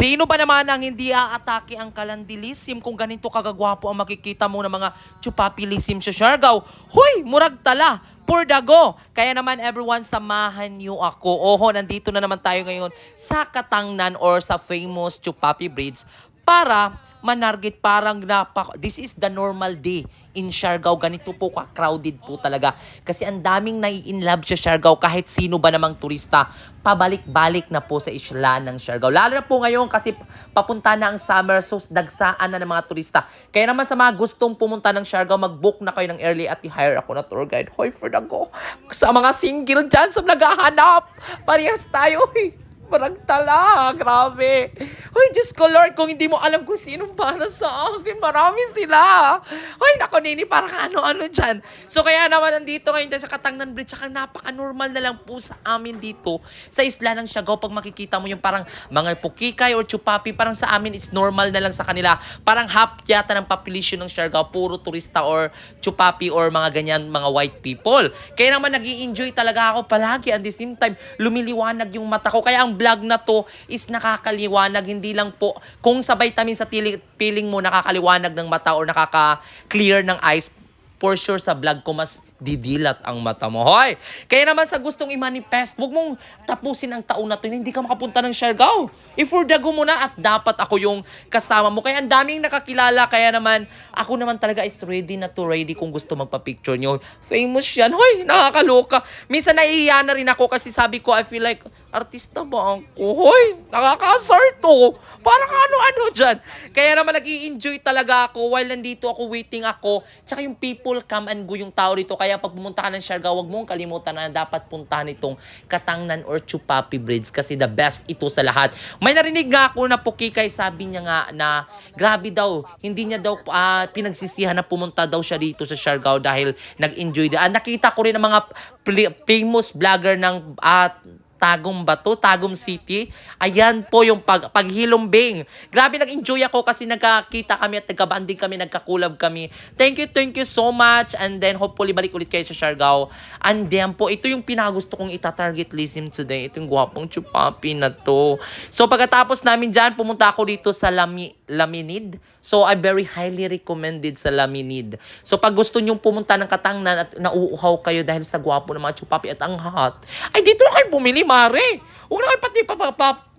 Sino ba naman ang hindi aatake ang kalandilisim kung ganito kagagwapo ang makikita mo ng mga chupapilisim sa Siargao? Huy, murag tala, for the go. Kaya naman everyone, samahan niyo ako. Oho, nandito na naman tayo ngayon sa Katangnan or sa famous Chupapi Bridge para manarget parang napak... This is the normal day in Siargao. Ganito po ka-crowded po talaga. Kasi ang daming nai-inlove sa Siargao kahit sino ba namang turista. Pabalik-balik na po sa isla ng Siargao. Lalo na po ngayon kasi papunta na ang summer so dagsaan na ng mga turista. Kaya naman sa mga gustong pumunta ng Siargao, mag-book na kayo ng early at i-hire ako na tour guide. Hoy, for the go. Sa mga single dyan sa naghahanap. Parehas tayo. Hoy. Parang tala, grabe. Hoy, Diyos ko Lord, kung hindi mo alam kung sinong para sa akin, marami sila. Hoy, nako nini, parang ano-ano dyan. So kaya naman nandito ngayon sa Katangnan Bridge, saka napaka-normal na lang po sa amin dito sa isla ng Siargao. Pag makikita mo yung parang mga pukikay or chupapi, parang sa amin it's normal na lang sa kanila. Parang half yata ng population ng Siargao, puro turista or chupapi or mga ganyan, mga white people. Kaya naman nag enjoy talaga ako palagi. At the same time, lumiliwanag yung mata ko. Kaya ang vlog na to is nakakaliwanag. Hindi lang po, kung sa vitamin sa tili- feeling mo nakakaliwanag ng mata or nakaka-clear ng eyes, for sure sa vlog ko mas didilat ang mata mo. Hoy! Kaya naman sa gustong i-manifest, huwag mong tapusin ang taon na to hindi ka makapunta ng Siargao. I-fordago mo na at dapat ako yung kasama mo. Kaya ang daming nakakilala. Kaya naman, ako naman talaga is ready na to ready kung gusto magpa-picture nyo. Famous yan. Hoy! Nakakaloka. Minsan naiiya na rin ako kasi sabi ko, I feel like, artista ba ako? Hoy! Nakaka-assert to. Parang ano-ano dyan. Kaya naman nag enjoy talaga ako while nandito ako, waiting ako. Tsaka yung people come and go yung tao dito. Kaya pag pumunta ka ng Siargao, huwag mong kalimutan na dapat puntahan itong Katangnan or Chupapi Bridge kasi the best ito sa lahat. May narinig nga ako na Pukikay, sabi niya nga na grabe daw, hindi niya daw ah, pinagsisihan na pumunta daw siya dito sa Siargao dahil nag-enjoy. Ah, nakita ko rin ang mga famous vlogger ng at Tagum ba to? Tagum City. Ayan po yung pag, paghilumbing. Grabe nag-enjoy ako kasi nagkakita kami at nagkabanding kami, nagkakulab kami. Thank you, thank you so much. And then hopefully balik ulit kayo sa Siargao. And then po, ito yung pinagusto kong ita-target lism today. Ito yung gwapong chupapi na to. So pagkatapos namin dyan, pumunta ako dito sa Lami, Laminid. So I very highly recommended sa Laminid. So pag gusto nyong pumunta ng Katangnan at nauuhaw kayo dahil sa gwapo ng mga chupapi at ang hot, ay dito na kayo bumili, mare. Huwag na kayo pati papapap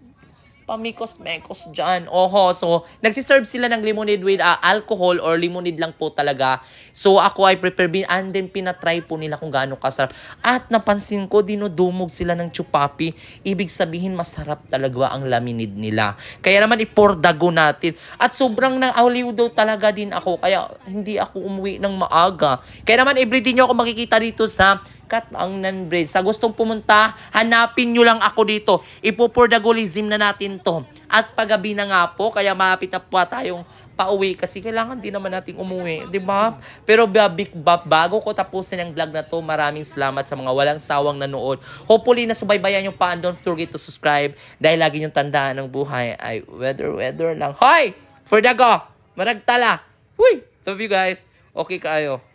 pamikos-mekos dyan. Oho, so nagsiserve sila ng lemonade with uh, alcohol or lemonade lang po talaga. So ako ay prepare bin and then pinatry po nila kung gaano kasarap. At napansin ko, dinudumog sila ng chupapi. Ibig sabihin, masarap talaga ang laminid nila. Kaya naman ipordago natin. At sobrang nauliw daw talaga din ako. Kaya hindi ako umuwi ng maaga. Kaya naman everyday nyo ako makikita dito sa Katangnan Bridge. Sa gustong pumunta, hanapin nyo lang ako dito. Ipopordagolism na natin to. At paggabi na nga po, kaya malapit na po tayong pauwi kasi kailangan din naman nating umuwi, 'di ba? Pero big bago ko tapusin ang vlog na to, maraming salamat sa mga walang sawang nanood. Hopefully nasubaybayan yung pa and don't forget to subscribe dahil lagi yung tandaan ng buhay ay weather weather lang. Hoy! For the go! Maragtala! Huy! Love you guys. Okay kayo.